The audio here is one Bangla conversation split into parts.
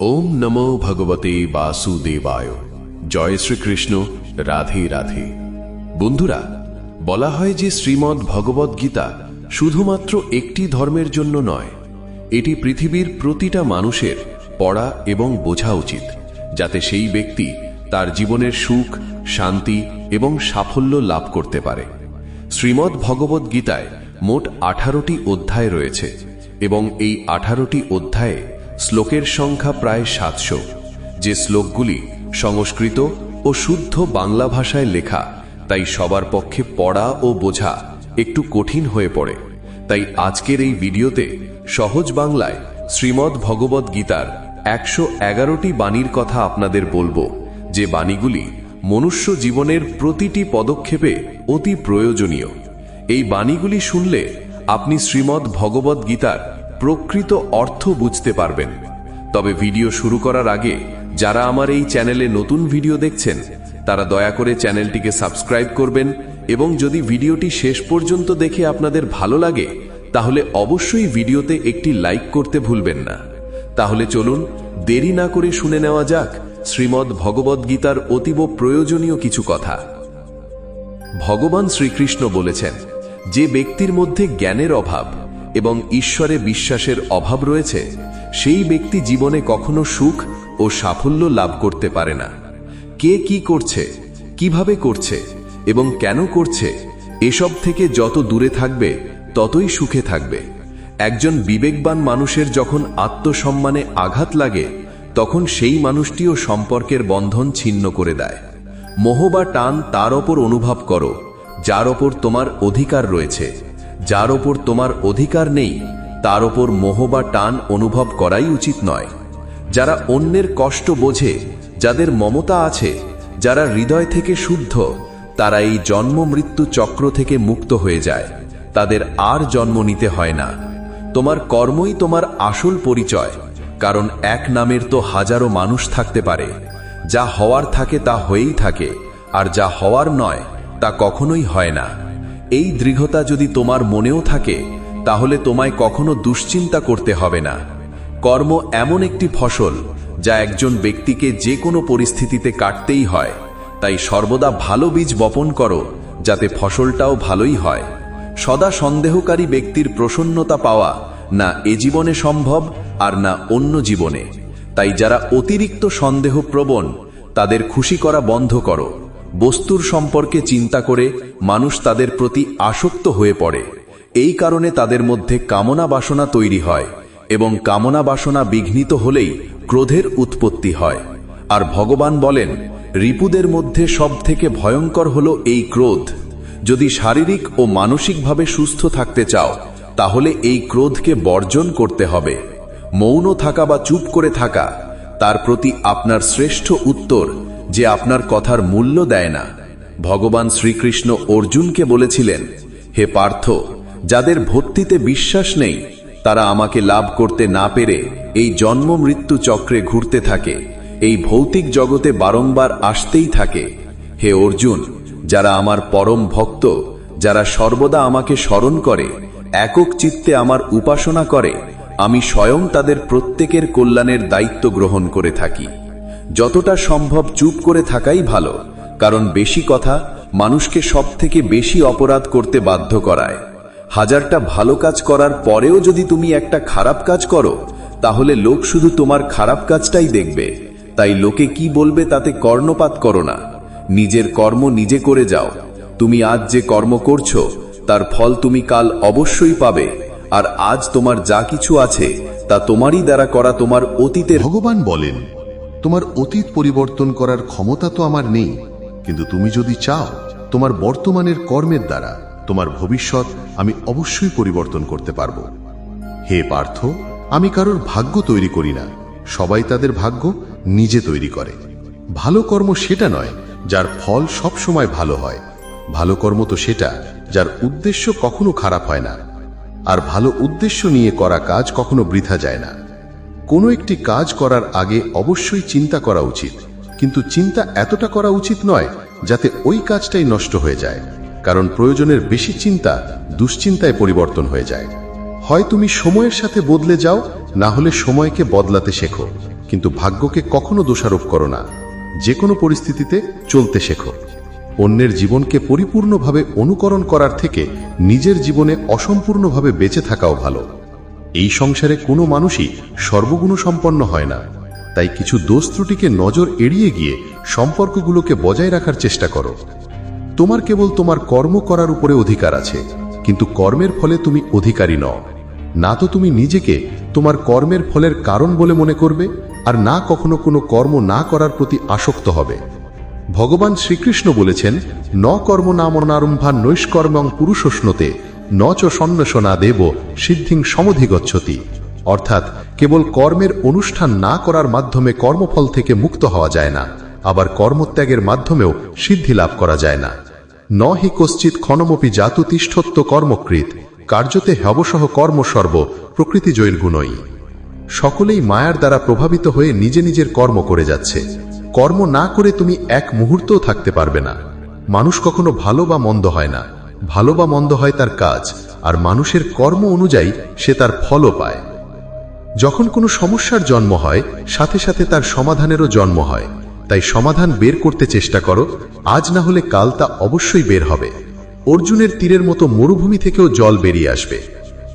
ওম নমো ভগবতে বাসুদেবায়। জয় শ্রীকৃষ্ণ, রাধে রাধে। বন্ধুরা, বলা হয় যে শ্রীমদ্ ভগবদ গীতা শুধুমাত্র একটি ধর্মের জন্য নয়, এটি পৃথিবীর প্রতিটা মানুষের পড়া এবং বোঝা উচিত, যাতে সেই ব্যক্তি তার জীবনের সুখ, শান্তি এবং সাফল্য লাভ করতে পারে। শ্রীমদ্ ভগবদ গীতায় মোট আঠারোটি অধ্যায় রয়েছে এবং এই আঠারোটি অধ্যায়ে শ্লোকের সংখ্যা প্রায় সাতশো, যে শ্লোকগুলি সংস্কৃত ও শুদ্ধ বাংলা ভাষায় লেখা, তাই সবার পক্ষে পড়া ও বোঝা একটু কঠিন হয়ে পড়ে। তাই আজকের এই ভিডিওতে সহজ বাংলায় শ্রীমদ্ ভগবদ গীতার একশো এগারোটি বাণীর কথা আপনাদের বলব, যে বাণীগুলি মনুষ্য জীবনের প্রতিটি পদক্ষেপে অতি প্রয়োজনীয়। এই বাণীগুলি শুনলে আপনি শ্রীমদ্ ভগবদ গীতার প্রকৃত অর্থ বুঝতে পারবেন। তবে ভিডিও শুরু করার আগে, যারা আমার এই চ্যানেলে নতুন ভিডিও দেখছেন, তারা দয়া করে চ্যানেলটিকে সাবস্ক্রাইব করবেন এবং যদি ভিডিওটি শেষ পর্যন্ত দেখে আপনাদের ভালো লাগে, তাহলে অবশ্যই ভিডিওতে একটি লাইক করতে ভুলবেন না। তাহলে চলুন, দেরি না করে শুনে নেওয়া যাক শ্রীমদ্ ভগবদ গীতার অতীব প্রয়োজনীয় কিছু কথা। ভগবান শ্রীকৃষ্ণ বলেছেন, যে ব্যক্তির মধ্যে জ্ঞানের অভাব এবং ঈশ্বরে বিশ্বাসের অভাব রয়েছে, সেই ব্যক্তি জীবনে কখনো সুখ ও সাফল্য লাভ করতে পারে না। কে কি করছে, কীভাবে করছে এবং কেন করছে, এসব থেকে যত দূরে থাকবে, ততই সুখে থাকবে। একজন বিবেকবান মানুষের যখন আত্মসম্মানে আঘাত লাগে, তখন সেই মানুষটিও সম্পর্কের বন্ধন ছিন্ন করে দেয়। মোহ বা টান তার ওপর অনুভব করো, যার ওপর তোমার অধিকার রয়েছে। যার ওপর তোমার অধিকার নেই, তার ওপর মোহ বা টান অনুভব করাই উচিত নয়। যারা অন্যের কষ্ট বোঝে, যাদের মমতা আছে, যারা হৃদয় থেকে শুদ্ধ, তারা এই জন্ম মৃত্যু চক্র থেকে মুক্ত হয়ে যায়। তাদের আর জন্ম নিতে হয় না। তোমার কর্মই তোমার আসল পরিচয়, কারণ এক নামের তো হাজারো মানুষ থাকতে পারে। যা হওয়ার থাকে তা হয়েই থাকে, আর যা হওয়ার নয়, তা কখনোই হয় না। এই দৃঢ়তা যদি তোমার মনেও থাকে, তাহলে তোমায় কখনো দুশ্চিন্তা করতে হবে না। কর্ম এমন একটি ফসল, যা একজন ব্যক্তিকে যে কোনো পরিস্থিতিতে কাটতেই হয়। তাই সর্বদা ভালো বীজ বপন করো, যাতে ফসলটাও ভালোই হয়। সদা সন্দেহকারী ব্যক্তির প্রসন্নতা পাওয়া, না এ জীবনে সম্ভব, আর না অন্য জীবনে। তাই যারা অতিরিক্ত সন্দেহ প্রবণ তাদের খুশি করা বন্ধ করো। বস্তুর সম্পর্কে চিন্তা করে মানুষ তাদের প্রতি আসক্ত হয়ে পড়ে। এই কারণে তাদের মধ্যে কামনা বাসনা তৈরি হয় এবং কামনা বাসনা বিঘ্নিত হলেই ক্রোধের উৎপত্তি হয়। আর ভগবান বলেন, রিপুদের মধ্যে সব থেকে ভয়ঙ্কর হল এই ক্রোধ। যদি শারীরিক ও মানসিকভাবে সুস্থ থাকতে চাও, তাহলে এই ক্রোধকে বর্জন করতে হবে। মৌন থাকা বা চুপ করে থাকা, তার প্রতি আপনার শ্রেষ্ঠ উত্তর যে আপনার কথার মূল্য দেয় না। ভগবান শ্রীকৃষ্ণ অর্জুনকে বলেছিলেন, হে পার্থ, যাদের ভক্তিতে বিশ্বাস নেই, তারা আমাকে লাভ করতে না পেরে এই জন্ম মৃত্যু চক্রে ঘুরতে থাকে, এই ভৌতিক জগতে বারংবার আসতেই থাকে। হে অর্জুন, যারা আমার পরম ভক্ত, যারা সর্বদা আমাকে স্মরণ করে, একক চিত্তে আমার উপাসনা করে, আমি স্বয়ং তাদের প্রত্যেকের কল্যাণের দায়িত্ব গ্রহণ করে থাকি। যতটা সম্ভব চুপ করে থাকাই ভালো, কারণ বেশি কথা মানুষকে সব থেকে বেশি অপরাধ করতে বাধ্য করায়। হাজারটা ভালো কাজ করার পরেও যদি তুমি একটা খারাপ কাজ করো, তাহলে লোক শুধু তোমার খারাপ কাজটাই দেখবে। তাই লোকে কি বলবে তাতে কর্ণপাত করো না। নিজের কর্ম নিজে করে যাও। তুমি আজ যে কর্ম করছ, তার ফল তুমি কাল অবশ্যই পাবে, আর আজ তোমার যা কিছু আছে, তা তোমারই দ্বারা করা তোমার অতীতের ভগবান বলেন তোমার অতীত পরিবর্তন করার ক্ষমতা তো আমার নেই। কিন্তু তুমি যদি চাও, তোমার বর্তমানের কর্মের দ্বারা তোমার ভবিষ্যৎ আমি অবশ্যই পরিবর্তন করতে পারব। হে পার্থ, আমি কারোর ভাগ্য তৈরি করি না। সবাই তাদের ভাগ্য নিজে তৈরি করে। ভালো কর্ম সেটা নয় যার ফল সব সময় ভালো হয়। ভালো কর্ম তো সেটা যার উদ্দেশ্য কখনো খারাপ হয় না। আর ভালো উদ্দেশ্য নিয়ে করা কাজ কখনো বৃথা যায় না। কোনো একটি কাজ করার আগে অবশ্যই চিন্তা করা উচিত। কিন্তু চিন্তা এতটা করা উচিত নয় যাতে ওই কাজটাই নষ্ট হয়ে যায়। কারণ প্রয়োজনের বেশি চিন্তা দুশ্চিন্তায় পরিবর্তন হয়ে যায়। হয় তুমি সময়ের সাথে বদলে যাও, না হলে সময়কে বদলাতে শেখো। কিন্তু ভাগ্যকে কখনো দোষারোপ করো না। যে কোনো পরিস্থিতিতে চলতে শেখো। অন্যের জীবনকে পরিপূর্ণভাবে অনুকরণ করার থেকে নিজের জীবনে অসম্পূর্ণভাবে বেঁচে থাকাও ভালো। এই সংসারে কোনো মানুষই সর্বগুণ সম্পন্ন হয় না। তাই কিছু দোষ ত্রুটিকে নজর এড়িয়ে গিয়ে সম্পর্কগুলোকে বজায় রাখার চেষ্টা করো। তোমার কেবল তোমার কর্ম করার উপরে অধিকার আছে, কিন্তু কর্মের ফলে তুমি অধিকারী নও। না তো তুমি নিজেকে তোমার কর্মের ফলের কারণ বলে মনে করবে, আর না কখনো কোনো কর্ম না করার প্রতি আসক্ত হবে। ভগবান শ্রীকৃষ্ণ বলেছেন, ন কর্ম নামনারম্ভা নৈষ্কর্মং পুরুষোষ্ণতে ন চ সন্ন্যাসনা দেব সিদ্ধিং সমধিগচ্ছতি। অর্থাৎ কেবল কর্মের অনুষ্ঠান না করার মাধ্যমে কর্মফল থেকে মুক্ত হওয়া যায় না, আবার কর্মত্যাগের মাধ্যমেও সিদ্ধি লাভ করা যায় না। ন হি কশ্চিৎ ক্ষণমপি জাতু তিষ্ঠত্ব কর্মকৃত, কার্যতে হবসহ কর্মসর্ব প্রকৃতি জৈর গুণই। সকলেই মায়ার দ্বারা প্রভাবিত হয়ে নিজে নিজের কর্ম করে যাচ্ছে। কর্ম না করে তুমি এক মুহূর্তও থাকতে পারবে না। মানুষ কখনো ভালো বা মন্দ হয় না। ভালো বা মন্দ হয় তার কাজ, আর মানুষের কর্ম অনুযায়ী সে তার ফলও পায়। যখন কোনো সমস্যার জন্ম হয়, সাথে সাথে তার সমাধানেরও জন্ম হয়। তাই সমাধান বের করতে চেষ্টা করো, আজ না হলে কাল তা অবশ্যই বের হবে। অর্জুনের তীরের মতো মরুভূমি থেকেও জল বেরিয়ে আসবে।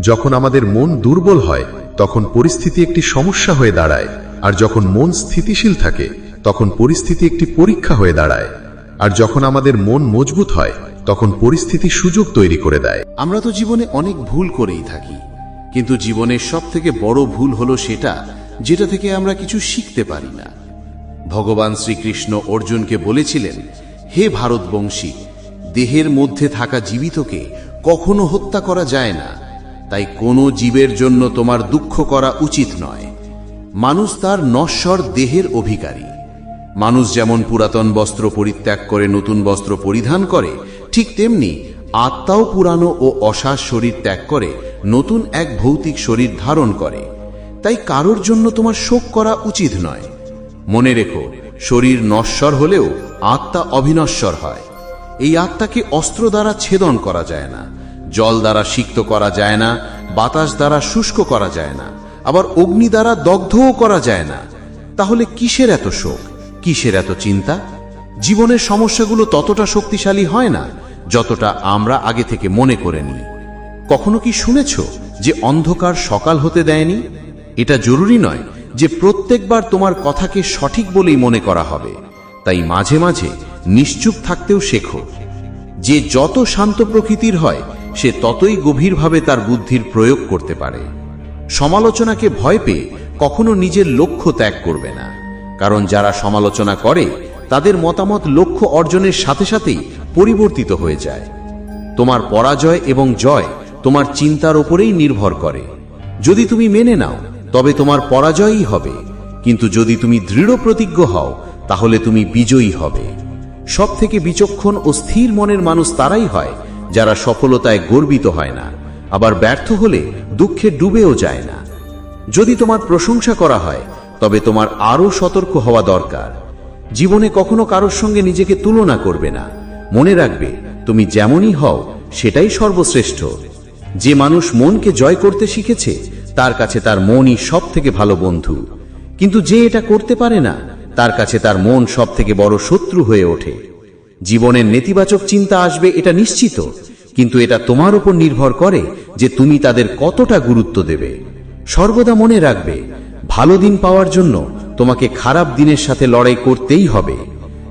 যখন আমাদের মন দুর্বল হয়, তখন পরিস্থিতি একটি সমস্যা হয়ে দাঁড়ায়, আর যখন মন স্থিতিশীল থাকে, তখন পরিস্থিতি একটি পরীক্ষা হয়ে দাঁড়ায়। আর যখন আমাদের মন মজবুত হয়, তখন পরিস্থিতি সুযোগ তৈরি করে দেয়। আমরা তো জীবনে অনেক ভুল করেই থাকি, কিন্তু জীবনের সব থেকে বড় ভুল হলো সেটা, যেটা থেকে আমরা কিছু শিখতে পারি না। ভগবান শ্রীকৃষ্ণ অর্জুনকে বলেছিলেন, হে ভারতবংশী, দেহের মধ্যে থাকা জীবিতকে কখনো হত্যা করা যায় না, তাই কোনো জীবের জন্য তোমার দুঃখ করা উচিত নয়। মানুষ তার নশ্বর দেহের অধিকারী। মানুষ যেমন পুরাতন বস্ত্র পরিত্যাগ করে, নতুন বস্ত্র পরিধান করে, ঠিক তেমনি আত্মাও পুরানো ও অসার শরীর ত্যাগ করে, নতুন এক ভৌতিক শরীর ধারণ করে। তাই কারোর জন্য তোমার শোক করা উচিত নয়। মনে রেখো, শরীর নশ্বর হলেও আত্মা অবিনশ্বর হয়। এই আত্মাকে অস্ত্র দ্বারা ছেদন করা যায় না, জল দ্বারা সিক্ত করা যায় না, বাতাস দ্বারা শুষ্ক করা যায় না, আবার অগ্নি দ্বারা দগ্ধও করা যায় না। তাহলে কিসের এত শোক? কিসের এত চিন্তা? জীবনের সমস্যাগুলো ততটা শক্তিশালী হয় না, যতটা আমরা আগে থেকে মনে করে নিই। কখনো কি শুনেছ যে অন্ধকার সকাল হতে দেয়নি? এটা জরুরি নয় যে প্রত্যেকবার তোমার কথাকে সঠিক বলেই মনে করা হবে। তাই মাঝে মাঝে নিশ্চুপ থাকতেও শেখো। যে যত শান্ত প্রকৃতির হয়, সে ততই গভীরভাবে তার বুদ্ধির প্রয়োগ করতে পারে। সমালোচনাকে ভয় পেয়ে কখনো নিজের লক্ষ্য ত্যাগ করবে না। কারণ যারা সমালোচনা করে, তাদের মতামত লক্ষ্য অর্জনের সাথে সাথেই পরিবর্তিত হয়ে যায়। তোমার পরাজয় এবং জয় তোমার চিন্তার ওপরেই নির্ভর করে। যদি তুমি মেনে নাও, তবে তোমার পরাজয়ই হবে। কিন্তু যদি তুমি দৃঢ় প্রতিজ্ঞ হও, তাহলে তুমি বিজয়ী হবে। সব থেকে বিচক্ষণ ও স্থির মনের মানুষ তারাই হয়, যারা সফলতায় গর্বিত হয় না, আবার ব্যর্থ হলে দুঃখে ডুবেও যায় না। যদি তোমার প্রশংসা করা হয় তবে তোমার আরও সতর্ক হওয়া দরকার। জীবনে কখনো কারোর সঙ্গে নিজেকে তুলনা করবে না। মনে রাখবে, তুমি যেমনই হও, সেটাই সর্বশ্রেষ্ঠ। যে মানুষ মনকে জয় করতে শিখেছে, তার কাছে তার মনই সব থেকে ভালো বন্ধু। কিন্তু যে এটা করতে পারে না, তার কাছে তার মন সব থেকে বড় শত্রু হয়ে ওঠে। জীবনের নেতিবাচক চিন্তা আসবে, এটা নিশ্চিত। কিন্তু এটা তোমার উপর নির্ভর করে যে তুমি তাদের কতটা গুরুত্ব দেবে। সর্বদা মনে রাখবে ভালো দিন পাওয়ার জন্য তোমাকে খারাপ দিনের সাথে লড়াই করতেই হবে।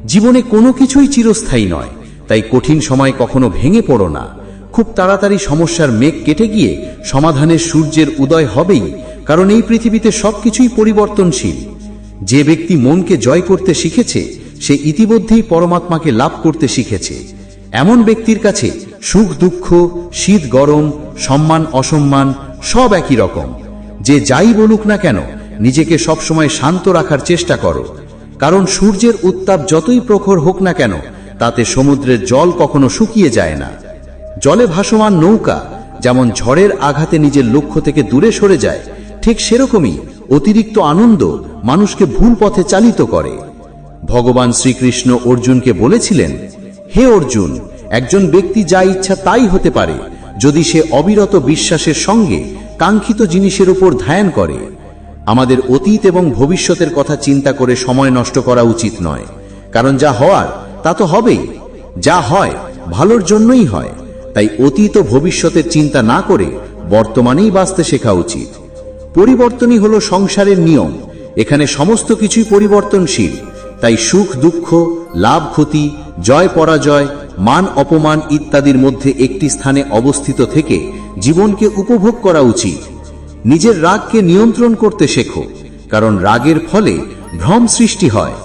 জীবনে কোনো কিছুই চিরস্থায়ী নয়, তাই কঠিন সময় কখনো ভেঙে পড়ো না। খুব তাড়াতাড়ি সমস্যার মেঘ কেটে গিয়ে সমাধানের সূর্যের উদয় হবেই, কারণ এই পৃথিবীতে সবকিছুই পরিবর্তনশীল। যে ব্যক্তি মনকে জয় করতে শিখেছে, সে ইতিমধ্যেই পরমাত্মাকে লাভ করতে শিখেছে। এমন ব্যক্তির কাছে সুখ, দুঃখ, শীত, গরম, সম্মান, অসম্মান সব একই রকম। যে যাই বলুক না কেন নিজেকে সবসময় শান্ত রাখার চেষ্টা করো। কারণ সূর্যের উত্তাপ যতই প্রখর হোক না কেন, তাতে সমুদ্রের জল কখনো শুকিয়ে যায় না। জলে ভাসমান নৌকা, যেমন ঝড়ের আঘাতে নিজের লক্ষ্য থেকে দূরে সরে যায়, ঠিক সেরকমই অতিরিক্ত আনন্দ মানুষকে ভুল পথে চালিত করে। ভগবান শ্রীকৃষ্ণ অর্জুনকে বলেছিলেন, হে অর্জুন, একজন ব্যক্তি যা ইচ্ছা তাই হতে পারে, যদি সে অবিরত বিশ্বাসের সঙ্গে কাঙ্ক্ষিত জিনিসের উপর ধ্যান করে। আমাদের অতীত এবং ভবিষ্যতের কথা চিন্তা করে সময় নষ্ট করা উচিত নয়। কারণ যা হওয়ার, তা তো হবেই। যা হয়, ভালোর জন্যই হয়। তাই অতীত ও ভবিষ্যতের চিন্তা না করে বর্তমানেই বাঁচতে শেখা উচিত। পরিবর্তনই হলো সংসারের নিয়ম। এখানে সমস্ত কিছুই পরিবর্তনশীল। তাই সুখ, দুঃখ, লাভ, ক্ষতি, জয়, পরাজয়, মান, অপমান ইত্যাদির মধ্যে একটি স্থানে অবস্থিত থেকে জীবনকে উপভোগ করা উচিত। নিজের রাগকে নিয়ন্ত্রণ করতে শেখো, কারণ রাগের ফলে ভ্রম সৃষ্টি হয়।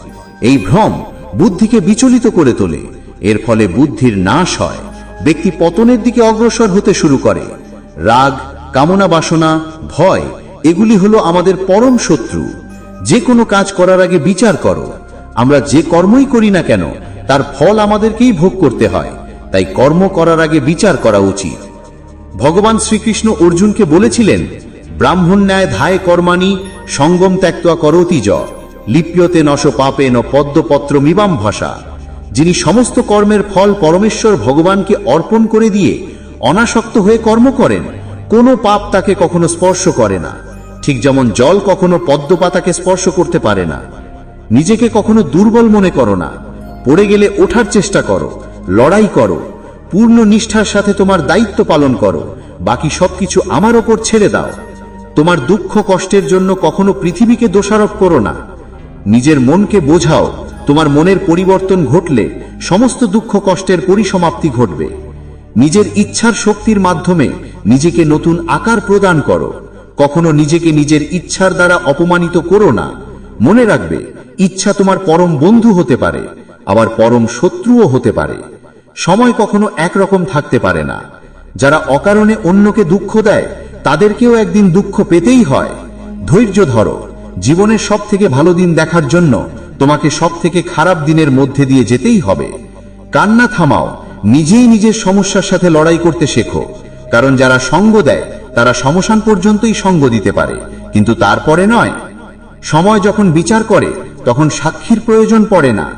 এই ভ্রম বুদ্ধিকে বিচলিত করে তোলে। এর ফলে বুদ্ধির নাশ হয়। ব্যক্তি পতনের দিকে অগ্রসর হতে শুরু করে। রাগ, কামনা বাসনা, ভয়, এগুলি হলো আমাদের পরম শত্রু। যে কোনো কাজ করার আগে বিচার করো। আমরা যে কর্মই করি না কেন, তার ফল আমাদেরকেই ভোগ করতে হয়। তাই কর্ম করার আগে বিচার করা উচিত। ভগবান শ্রীকৃষ্ণ অর্জুনকে বলেছিলেন ব্রাহ্মণ ন্যায় ধায় কর্মাণি, সঙ্গম ত্যাক্তা করতি য লিপ্যতে নশ পাপে ন পদ্মপত্র মিবাম ভাষা। যিনি সমস্ত কর্মের ফল পরমেশ্বর ভগবানকে অর্পণ করে দিয়ে অনাসক্ত হয়ে কর্ম করেন, কোনো পাপ তাকে কখনো স্পর্শ করে না। ঠিক যেমন জল কখনো পদ্মপাতাকে স্পর্শ করতে পারে না। নিজেকে কখনো দুর্বল মনে করো না। পড়ে গেলে ওঠার চেষ্টা করো, লড়াই করো, পূর্ণ নিষ্ঠার সাথে তোমার দায়িত্ব পালন করো, বাকি সবকিছু আমার ওপর ছেড়ে দাও। তোমার দুঃখ কষ্টের জন্য কখনো পৃথিবীকে দোষারোপ করো না। নিজের মনকে বোঝাও, তোমার মনের পরিবর্তন ঘটলে সমস্ত দুঃখ কষ্টের পরিসমাপ্তি ঘটবে। নিজের ইচ্ছার শক্তির মাধ্যমে নিজেকে নতুন আকার প্রদান করো। কখনো নিজেকে নিজের ইচ্ছার দ্বারা অপমানিত করো না। মনে রাখবে, ইচ্ছা তোমার পরম বন্ধু হতে পারে, আবার পরম শত্রুও হতে পারে। সময় কখনো একরকম থাকতে পারে না। যারা অকারণে অন্যকে দুঃখ দেয় তাদেরকেও একদিন দুঃখ পেতেই হয়। ধৈর্য ধরো, জীবনের সব থেকে ভালো দিন দেখার জন্য তোমাকে সব থেকে খারাপ দিনের মধ্যে দিয়ে যেতেই হবে। কান্না থামাও, নিজেই নিজের সমস্যার সাথে লড়াই করতে শেখো। কারণ যারা সঙ্গ দেয়, তারা সমসান পর্যন্তই সঙ্গ দিতে পারে। কিন্তু তারপরে নয়। সময় যখন বিচার করে, তখন সাক্ষীর প্রয়োজন পড়ে না।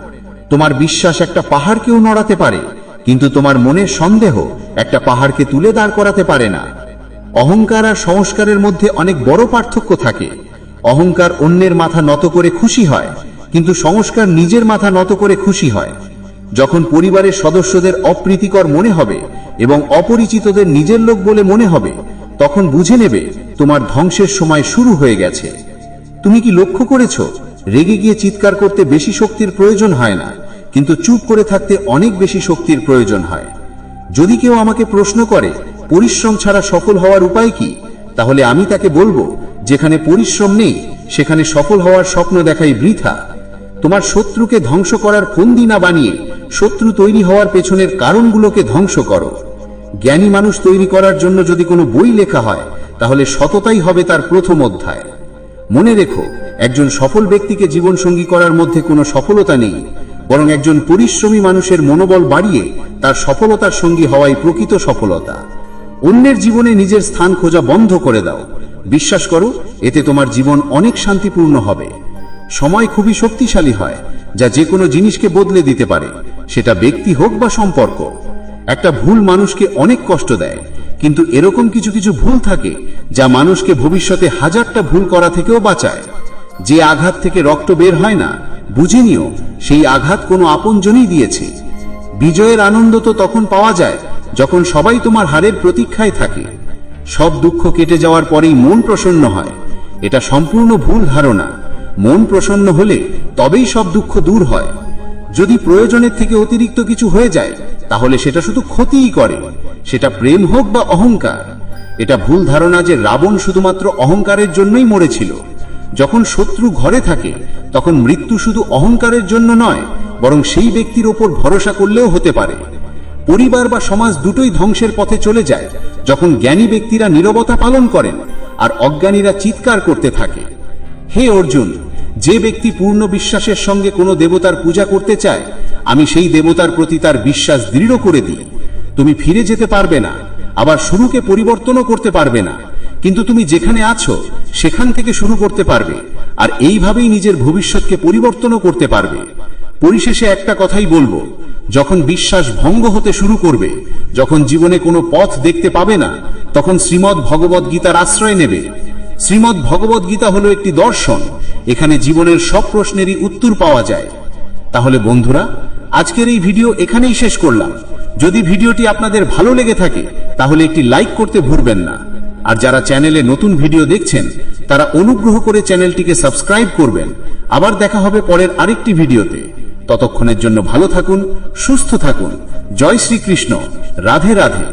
তোমার বিশ্বাস একটা পাহাড়কেও নড়াতে পারে, কিন্তু তোমার মনের সন্দেহ একটা পাহাড়কে তুলে দাঁড় করাতে পারে না। অহংকার আর সংস্কারের মধ্যে অনেক বড় পার্থক্য থাকে। অহংকার অন্যের মাথা নত করে খুশি হয়, কিন্তু সংস্কার নিজের মাথা নত করে খুশি হয়। যখন পরিবারের সদস্যদের অপ্রীতিকর মনে হবে এবং অপরিচিতদের নিজের লোক বলে মনে হবে, তখন বুঝে নেবে তোমার ধ্বংসের সময় শুরু হয়ে গেছে। তুমি কি লক্ষ্য করেছ? রেগে গিয়ে চিৎকার করতে বেশি শক্তির প্রয়োজন হয় না, কিন্তু চুপ করে থাকতে অনেক বেশি শক্তির প্রয়োজন হয়। যদি কেউ আমাকে প্রশ্ন করে পরিশ্রম ছাড়া সফল হওয়ার উপায় কি? তাহলে আমি তাকে বলব, যেখানে পরিশ্রম নেই, সেখানে সফল হওয়ার স্বপ্ন দেখাই বৃথা। তোমার শত্রুকে ধ্বংস করার ফন্দি না বানিয়ে, শত্রু তৈরি হওয়ার পেছনের কারণগুলোকে ধ্বংস করো। জ্ঞানী মানুষ তৈরি করার জন্য যদি কোনো বই লেখা হয়, তাহলে সততাই হবে তার প্রথম অধ্যায়। মনে রেখো, একজন সফল ব্যক্তিকে জীবনসঙ্গী করার মধ্যে কোনো সফলতা নেই, বরং একজন পরিশ্রমী মানুষের মনোবল বাড়িয়ে তার সফলতার সঙ্গী হওয়াই প্রকৃত সফলতা। অন্যের জীবনে নিজের স্থান খোঁজা বন্ধ করে দাও। বিশ্বাস করো, এতে তোমার জীবন অনেক শান্তিপূর্ণ হবে। সময় খুবই শক্তিশালী হয়, যা যে কোনো জিনিসকে বদলে দিতে পারে, সেটা ব্যক্তি হোক বা সম্পর্ক। একটা ভুল মানুষকে অনেক কষ্ট দেয়, কিন্তু এরকম কিছু কিছু ভুল থাকে, যা মানুষকে ভবিষ্যতে হাজারটা ভুল করা থেকেও বাঁচায়। যে আঘাত থেকে রক্ত বের হয় না, বুঝে নিও, সেই আঘাত কোনো আপনজনই দিয়েছে। বিজয়ের আনন্দ তো তখন পাওয়া যায় যখন সবাই তোমার হারের প্রতীক্ষায় থাকে, সব দুঃখ কেটে যাওয়ার পরেই মন প্রসন্ন হয়। এটা সম্পূর্ণ ভুল ধারণা। মন প্রসন্ন হলে তবেই সব দুঃখ দূর হয়। যদি প্রয়োজনের থেকে অতিরিক্ত কিছু হয়ে যায়, তাহলে সেটা শুধু ক্ষতিই করে। সেটা প্রেম হোক বা অহংকার। এটা ভুল ধারণা যে রাবণ শুধুমাত্র অহংকারের জন্যই মরেছিল। যখন শত্রু ঘরে থাকে, তখন মৃত্যু শুধু অহংকারের জন্য নয়, বরং সেই ব্যক্তির ওপর ভরসা করলেও হতে পারে। পরিবার বা সমাজ দুটোই ধ্বংসের পথে চলে যায়, যখন জ্ঞানী ব্যক্তিরা নীরবতা পালন করেন আর অজ্ঞানীরা চিৎকার করতে থাকে। হে অর্জুন, যে ব্যক্তি পূর্ণ বিশ্বাসের সঙ্গে কোনো দেবতার পূজা করতে চায়, আমি সেই দেবতার প্রতি তার বিশ্বাস দৃঢ় করে দিই। তুমি ফিরে যেতে পারবে না, আবার শুরুকে পরিবর্তনও করতে পারবে না, কিন্তু তুমি যেখানে আছো, সেখান থেকে শুরু করতে পারবে, আর এইভাবেই নিজের ভবিষ্যৎকে পরিবর্তনও করতে পারবে। পরিশেষে একটা কথাই বলব যখন বিশ্বাস ভঙ্গ হতে শুরু করবে, যখন জীবনে কোনো পথ দেখতে পাবে না, তখন শ্রীমদ ভগবত গীতার আশ্রয় নেবে। শ্রীমদ্ ভগবদ গীতা হলো একটি দর্শন, এখানে জীবনের সব প্রশ্নেরই উত্তর পাওয়া যায়। তাহলে বন্ধুরা, আজকের এই ভিডিও এখানেই শেষ করলাম। যদি ভিডিওটি আপনাদের ভালো লেগে থাকে, তাহলে একটি লাইক করতে ভুলবেন না। আর যারা চ্যানেলে নতুন ভিডিও দেখছেন, তারা অনুগ্রহ করে চ্যানেলটিকে সাবস্ক্রাইব করবেন। আবার দেখা হবে পরের আরেকটি ভিডিওতে। ততক্ষণের জন্য ভালো থাকুন সুস্থ থাকুন। জয় শ্রীকৃষ্ণ। রাধে রাধে।